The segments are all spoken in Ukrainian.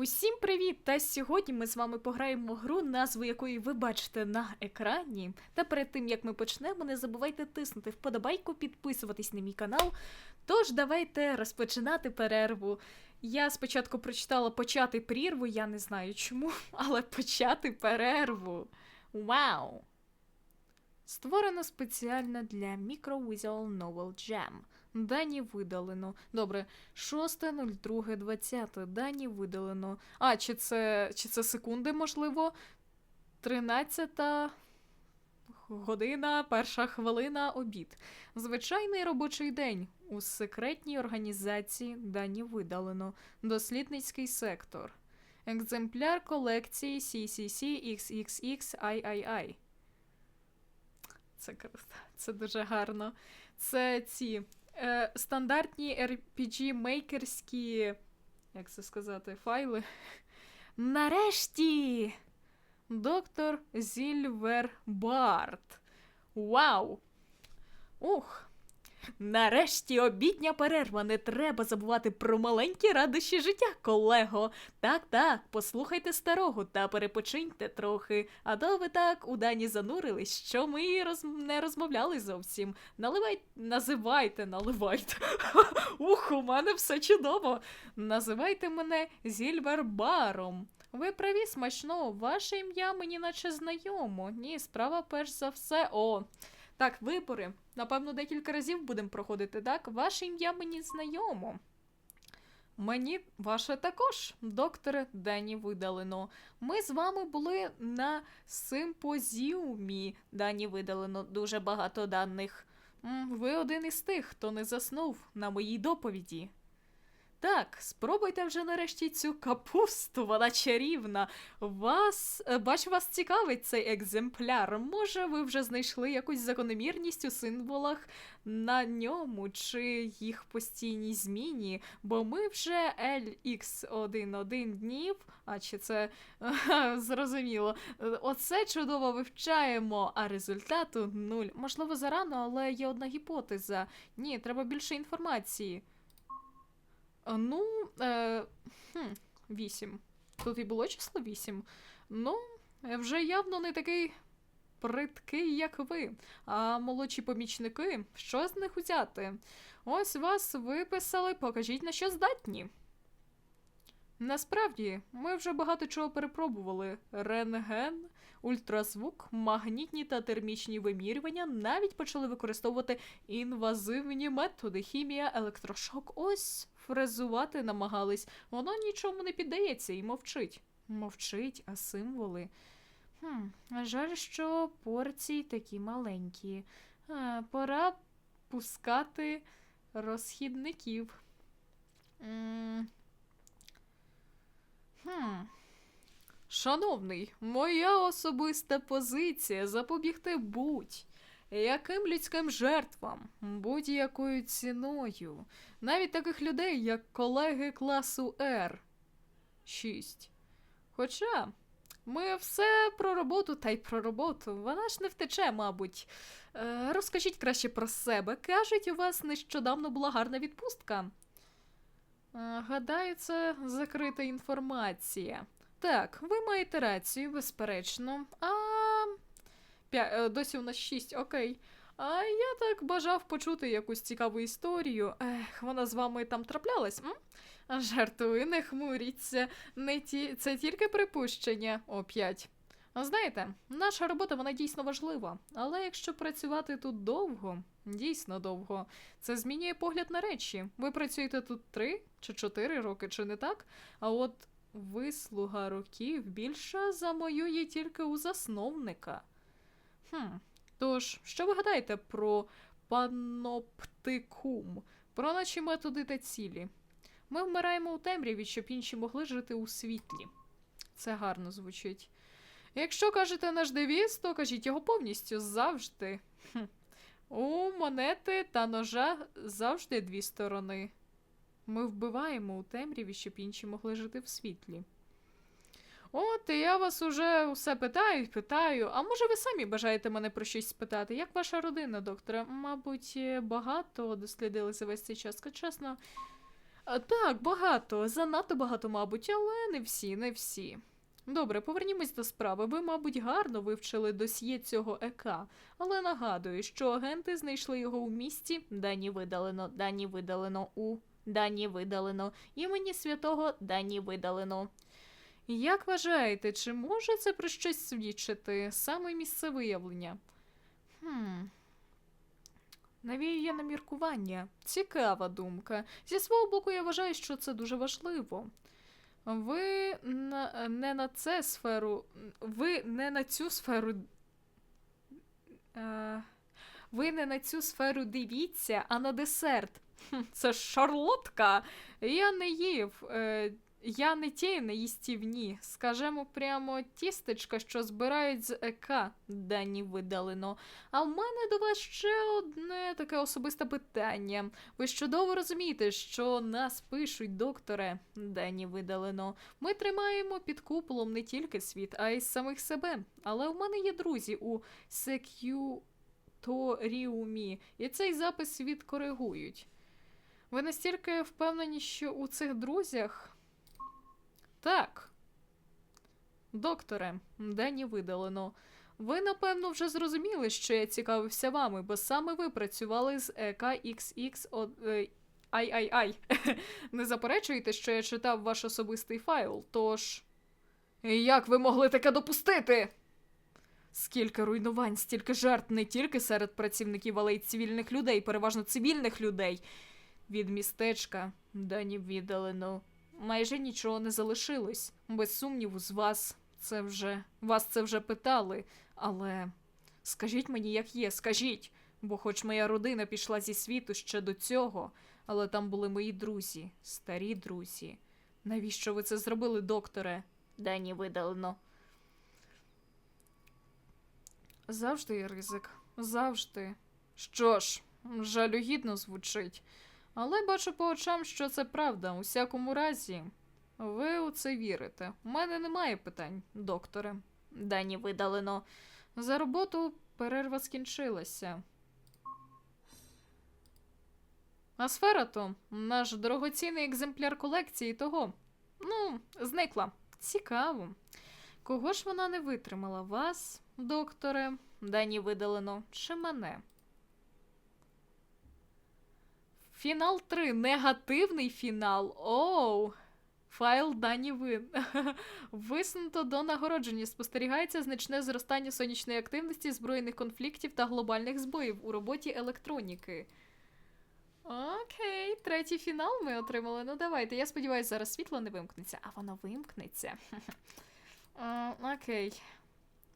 Усім привіт! Та сьогодні ми з вами пограємо гру, назву якої ви бачите на екрані. Та перед тим як ми почнемо, не забувайте тиснути вподобайку, підписуватись на мій канал. Тож давайте розпочинати перерву. Я спочатку прочитала почати прірву, я не знаю чому, але почати перерву. Вау! Створено спеціально для Micro Visual Novel Jam. Дані видалено. Добре, 6.02.20. Дані видалено. А, чи це, чи це секунди, можливо? 13 година, перша хвилина, обід. Звичайний робочий день. У секретній організації дані видалено. Дослідницький сектор. Екземпляр колекції CCC XXX III. Це. Це дуже гарно. Це ці е, стандартні RPG мейкерські, як це сказати, файли. Нарешті! Доктор Зільвербарт. Вау! Ух! Нарешті обідня перерва. Не треба забувати про маленькі радощі життя, колего. Так, так, послухайте старого та перепочиньте трохи. А то ви так у дані занурились, що ми роз... не розмовляли зовсім. Наливайте, називайте, наливайте. Ух, у мене все чудово. Називайте мене Зільвербаром. Ви праві смачно, ваше ім'я мені наче знайомо. Ні, справа перш за все. О. Так, вибори. Напевно, декілька разів будемо проходити, так? Ваше ім'я мені знайомо. Мені ваше також, докторе Дені видалено. Ми з вами були на симпозіумі. Дані видалено дуже багато даних. Ви один із тих, хто не заснув на моїй доповіді. Так, спробуйте вже нарешті цю капусту, вона чарівна. Вас, е, бачу, вас цікавить цей екземпляр. Може, ви вже знайшли якусь закономірність у символах на ньому чи їх постійній зміні, бо ми вже LX11 днів, а чи це зрозуміло, е, оце чудово вивчаємо, а результату нуль. Можливо, зарано, але є одна гіпотеза. Ні, треба більше інформації. А, Ну, е, хм, 8. Тут і було число 8. Ну, е, вже явно не такий приткий, як ви. А молодші помічники, що з них узяти? Ось вас виписали, покажіть на що здатні. Насправді, ми вже багато чого перепробували: рентген, ультразвук, магнітні та термічні вимірювання, навіть почали використовувати інвазивні методи, хімія, електрошок. Ось фрезувати намагались. Воно нічому не піддається і мовчить. Мовчить, а символи. Хм, жаль, що порції такі маленькі. Пора пускати розхідників. Хм. Шановний, моя особиста позиція запобігти будь яким людським жертвам, будь-якою ціною, навіть таких людей, як колеги класу R. 6. Хоча ми все про роботу та й про роботу. Вона ж не втече, мабуть. Е, розкажіть краще про себе. Кажуть, у вас нещодавно була гарна відпустка. Е, гадаю, це закрита інформація. Так, ви маєте рацію, безперечно. А. П'я... е, Досі у нас шість, окей. А я так бажав почути якусь цікаву історію. Ех, вона з вами там траплялась? М? Жартую, не хмуріться. Не ті... Це тільки припущення. О, п'ять. Знаєте, наша робота вона дійсно важлива. Але якщо працювати тут довго, дійсно довго, це змінює погляд на речі. Ви працюєте тут три чи чотири роки, чи не так? А от вислуга років більша за мою є тільки у засновника. Хм. Тож, що ви гадаєте про паноптикум, про наші методи та цілі? Ми вмираємо у темряві, щоб інші могли жити у світлі. Це гарно звучить. Якщо кажете наш девіз, то кажіть його повністю завжди. У монети та ножа завжди дві сторони. Ми вбиваємо у темряві, щоб інші могли жити в світлі. От, і я вас уже усе питаю питаю. А може ви самі бажаєте мене про щось спитати? Як ваша родина, доктора? Мабуть, багато дослідили за весь цей час, чесно. Так, багато, занадто багато, мабуть, але не всі, не всі. Добре, повернімось до справи. Ви, мабуть, гарно вивчили досьє цього ЕК, але нагадую, що агенти знайшли його у місті. Дані видалено, дані видалено у дані видалено. Імені святого дані видалено. Як вважаєте, чи може це про щось свідчити? Саме місце виявлення? Хм. Навіює на міркування. Цікава думка. Зі свого боку, я вважаю, що це дуже важливо. Ви не на це сферу. Ви не на цю сферу. Е, ви не на цю сферу дивіться, а на десерт. Це шарлотка. Я не їв. Я не ті неїстівні. Скажемо прямо тістечка, що збирають з ЕК, дані видалено. А в мене до вас ще одне таке особисте питання. Ви ж чудово розумієте, що нас пишуть, докторе, дані видалено. Ми тримаємо під куполом не тільки світ, а й самих себе. Але в мене є друзі у Сек'юторіумі, і цей запис відкоригують. Ви настільки впевнені, що у цих друзях. Так. Докторе, Дені видалено. Ви, напевно, вже зрозуміли, що я цікавився вами, бо саме ви працювали з Е EKXX е, Ай-ай-ай. Не заперечуєте, що я читав ваш особистий файл, тож. Як ви могли таке допустити? Скільки руйнувань, стільки жертв не тільки серед працівників, але й цивільних людей, переважно цивільних людей. Від містечка дані віддалено. Майже нічого не залишилось. Без сумніву, з вас це вже вас це вже питали. Але скажіть мені, як є, скажіть. Бо хоч моя родина пішла зі світу ще до цього, але там були мої друзі, старі друзі. Навіщо ви це зробили, докторе? Дані видалено. Завжди є ризик. Завжди. Що ж, жалюгідно звучить. Але бачу по очам, що це правда. У всякому разі, ви у це вірите. У мене немає питань, докторе. Дані видалено. За роботу перерва скінчилася. А сфера то наш дорогоцінний екземпляр колекції того. Ну, зникла. Цікаво. Кого ж вона не витримала? Вас, докторе, Дані видалено, чи мене? Фінал 3. Негативний фінал. Оу. Файл дані ви... Висунуто до нагородження. Спостерігається значне зростання сонячної активності, збройних конфліктів та глобальних збоїв у роботі електроніки. Окей, третій фінал ми отримали. Ну давайте. Я сподіваюся, зараз світло не вимкнеться. А воно вимкнеться. Окей.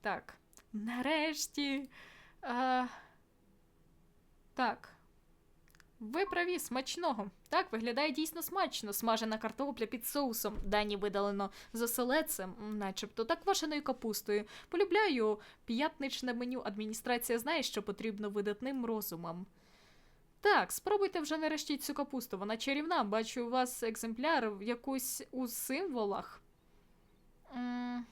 Так. Нарешті. Так. Ви праві, смачного. Так, виглядає дійсно смачно. Смажена картопля під соусом. Дані видалено з оселедцем, м, начебто, та квашеною капустою. Полюбляю п'ятничне меню. Адміністрація знає, що потрібно видатним розумам. Так, спробуйте вже нарешті цю капусту. Вона чарівна. Бачу, у вас екземпляр якусь у символах. М,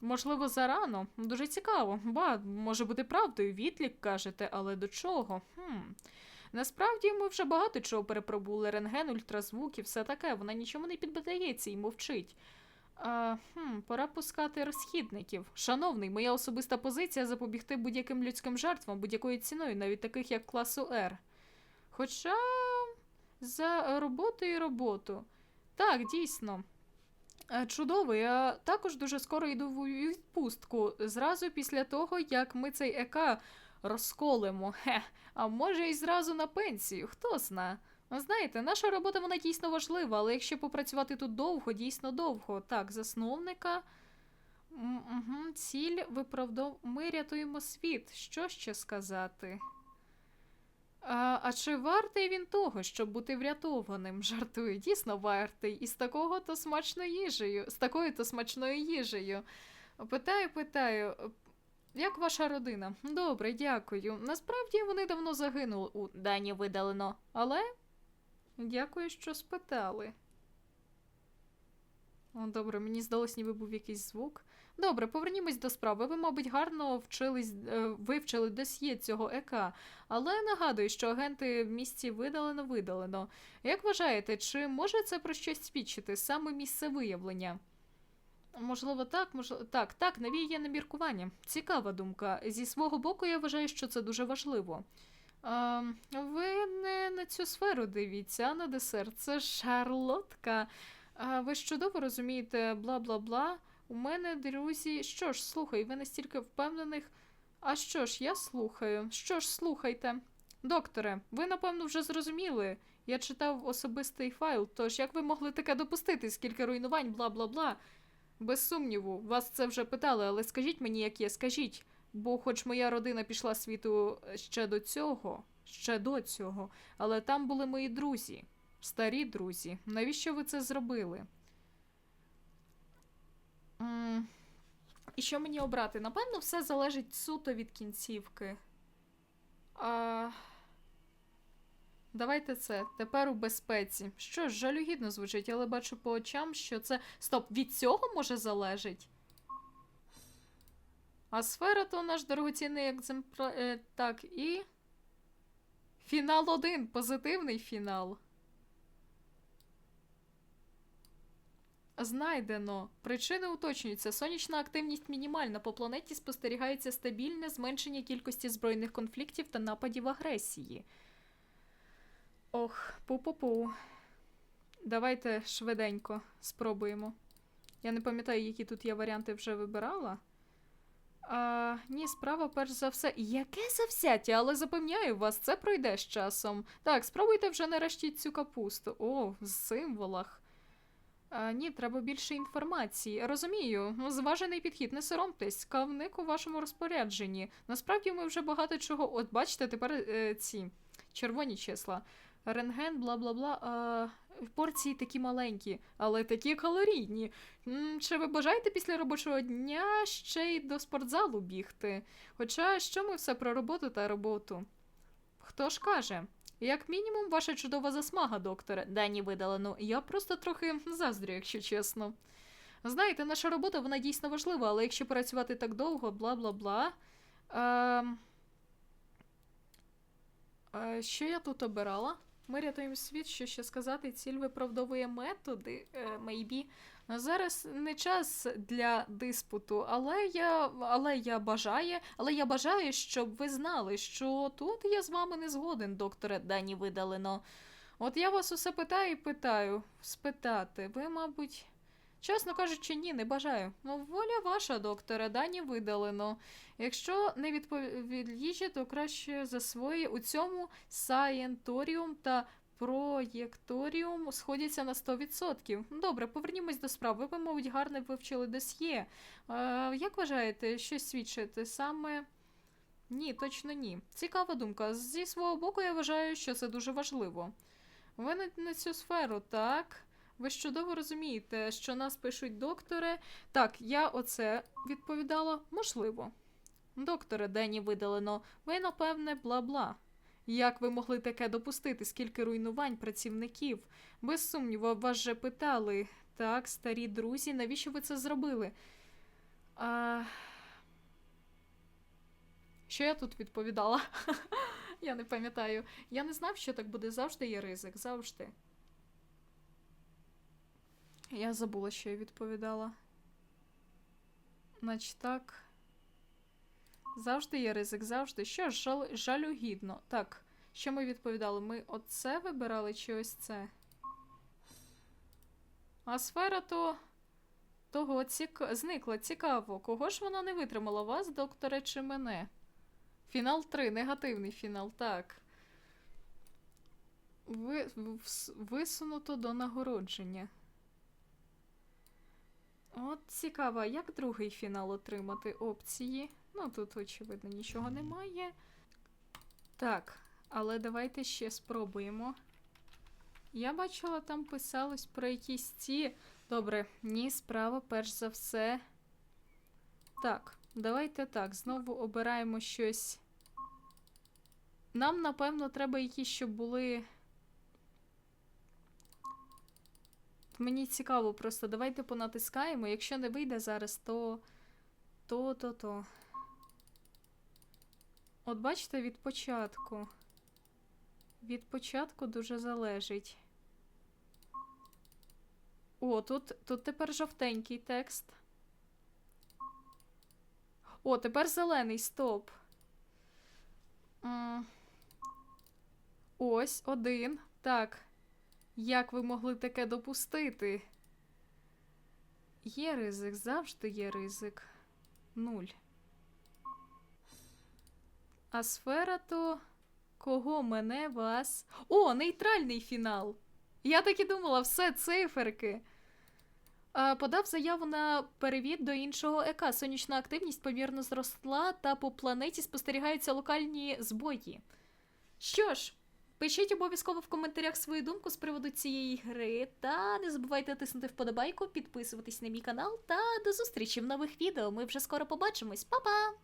Можливо, зарано. Дуже цікаво. Ба, може бути правдою, відлік кажете, але до чого? Хм. Насправді ми вже багато чого перепробували. Рентген, ультразвук і все таке. Вона нічому не піддається і мовчить. А, хм, пора пускати розхідників. Шановний, моя особиста позиція запобігти будь-яким людським жертвам будь-якою ціною, навіть таких як класу R. Хоча за роботу і роботу. Так, дійсно. Е, Чудово, я також дуже скоро йду в відпустку. Зразу після того, як ми цей ЕК розколимо. Хе, а може і зразу на пенсію, хто зна. Ну, Знаєте, наша робота вона дійсно важлива, але якщо попрацювати тут довго, дійсно довго. Так, засновника. М, ціль виправдов... Ми рятуємо світ. Що ще сказати? А, а чи вартий він того, щоб бути врятованим? Жартую, дійсно вартий. І з такого то смачною їжею, з такою то смачною їжею. Питаю, питаю, як ваша родина? Добре, дякую. Насправді вони давно загинули у Дані видалено, але дякую, що спитали. О, добре, мені здалось, ніби був якийсь звук. Добре, повернімось до справи. Ви, мабуть, гарно вчились, е, вивчили досьє цього ЕК, але нагадую, що агенти в місті видалено видалено. Як вважаєте, чи може це про щось свідчити, саме місце виявлення? Можливо, так, можливо, так, так, навіє на міркування. Цікава думка. Зі свого боку, я вважаю, що це дуже важливо. А, ви не на цю сферу дивіться, а на десерт. Це шарлотка. А, ви ж чудово розумієте, бла бла бла. У мене друзі. Що ж, слухай, ви настільки впевнених. А що ж, я слухаю. Що ж, слухайте. Докторе, ви напевно вже зрозуміли. Я читав особистий файл, тож як ви могли таке допустити, скільки руйнувань, бла бла бла. Без сумніву, вас це вже питали, але скажіть мені, як є, скажіть. Бо хоч моя родина пішла світу ще до цього, ще до цього, але там були мої друзі, старі друзі. Навіщо ви це зробили? М, І що мені обрати? Напевно, все залежить суто від кінцівки. А... Давайте це. Тепер у безпеці. Що ж, жалюгідно звучить, але бачу по очам, що це. Стоп, від цього може залежить? А сфера то наш дорогоцінний екземпляр. Е, так, і. Фінал 1. Позитивний фінал. Знайдено. Причини уточнюються. Сонячна активність мінімальна. По планеті спостерігається стабільне зменшення кількості збройних конфліктів та нападів агресії. Ох, пу-пу-пу. Давайте швиденько спробуємо. Я не пам'ятаю, які тут я варіанти вже вибирала. А, ні, справа перш за все. Яке завзяття, але запевняю вас, це пройде з часом. Так, спробуйте вже нарешті цю капусту. О, в символах. А, ні, треба більше інформації. Розумію, зважений підхід, не соромтесь, кавник у вашому розпорядженні. Насправді ми вже багато чого. От бачите, тепер е, ці червоні числа. Рентген, бла бла бла. Порції такі маленькі, але такі калорійні. Чи ви бажаєте після робочого дня ще й до спортзалу бігти? Хоча що ми все про роботу та роботу? Хто ж каже? Як мінімум, ваша чудова засмага, докторе. Дані видалено. Я просто трохи заздрю, якщо чесно. Знаєте, наша робота вона дійсно важлива, але якщо працювати так довго, бла бла бла. Ем... Е, що я тут обирала? Ми рятуємо світ, що ще сказати, ціль виправдовує методи, е, maybe. Зараз не час для диспуту, але я, але я бажаю, але я бажаю, щоб ви знали, що тут я з вами не згоден, докторе Дані видалено. От я вас усе питаю і питаю, спитати, ви, мабуть. Чесно кажучи, ні, не бажаю. Ну, воля ваша, докторе, дані видалено. Якщо не від їжі, то краще засвоює у цьому саєнторіум та проєкторіум сходяться на 100%. Добре, повернімось до справи. Ви, мабуть, гарно вивчили досьє. Е, як вважаєте, що свідчити саме? Ні, точно ні. Цікава думка. Зі свого боку, я вважаю, що це дуже важливо. Ви на цю сферу, так? Ви ж чудово розумієте, що нас пишуть доктори. Так, я оце відповідала, можливо. Докторе, Дені видалено, ви, напевне, бла-бла. Як ви могли таке допустити, скільки руйнувань працівників? Без сумніву, вас же питали. Так, старі друзі, навіщо ви це зробили? А... Що я тут відповідала? я не пам'ятаю. Я не знав, що так буде завжди є ризик, завжди. Я забула, що я відповідала. Значить так. Завжди є ризик, завжди. Що ж, жал... жалюгідно. Так, що ми відповідали? Ми оце вибирали чи ось це? А сфера то. Того цік... зникла. Цікаво. Кого ж вона не витримала? Вас, докторе, чи мене? Фінал 3. Негативний фінал, так. Ви... Висунуто до нагородження. От цікаво, як другий фінал отримати опції? Ну, тут, очевидно, нічого немає. Так, але давайте ще спробуємо. Я бачила, там писалось про якісь ці. Добре, ні, справа, перш за все. Так, давайте так. Знову обираємо щось. Нам, напевно, треба якісь, щоб були. Мені цікаво просто, давайте понатискаємо. Якщо не вийде зараз, то. То, то, то. От бачите, від початку. Від початку дуже залежить. О, тут, тут тепер жовтенький текст. О, тепер зелений, стоп. Ось один. Так. Як ви могли таке допустити? Є ризик, завжди є ризик. Нуль. А сфера то кого мене вас. О, нейтральний фінал. Я так і думала, все циферки. Подав заяву на перевід до іншого ЕК. Сонячна активність помірно зросла, та по планеті спостерігаються локальні збої. Що ж, пишіть обов'язково в коментарях свою думку з приводу цієї гри. Та не забувайте тиснути вподобайку, підписуватись на мій канал та до зустрічі в нових відео. Ми вже скоро побачимось. Па-па!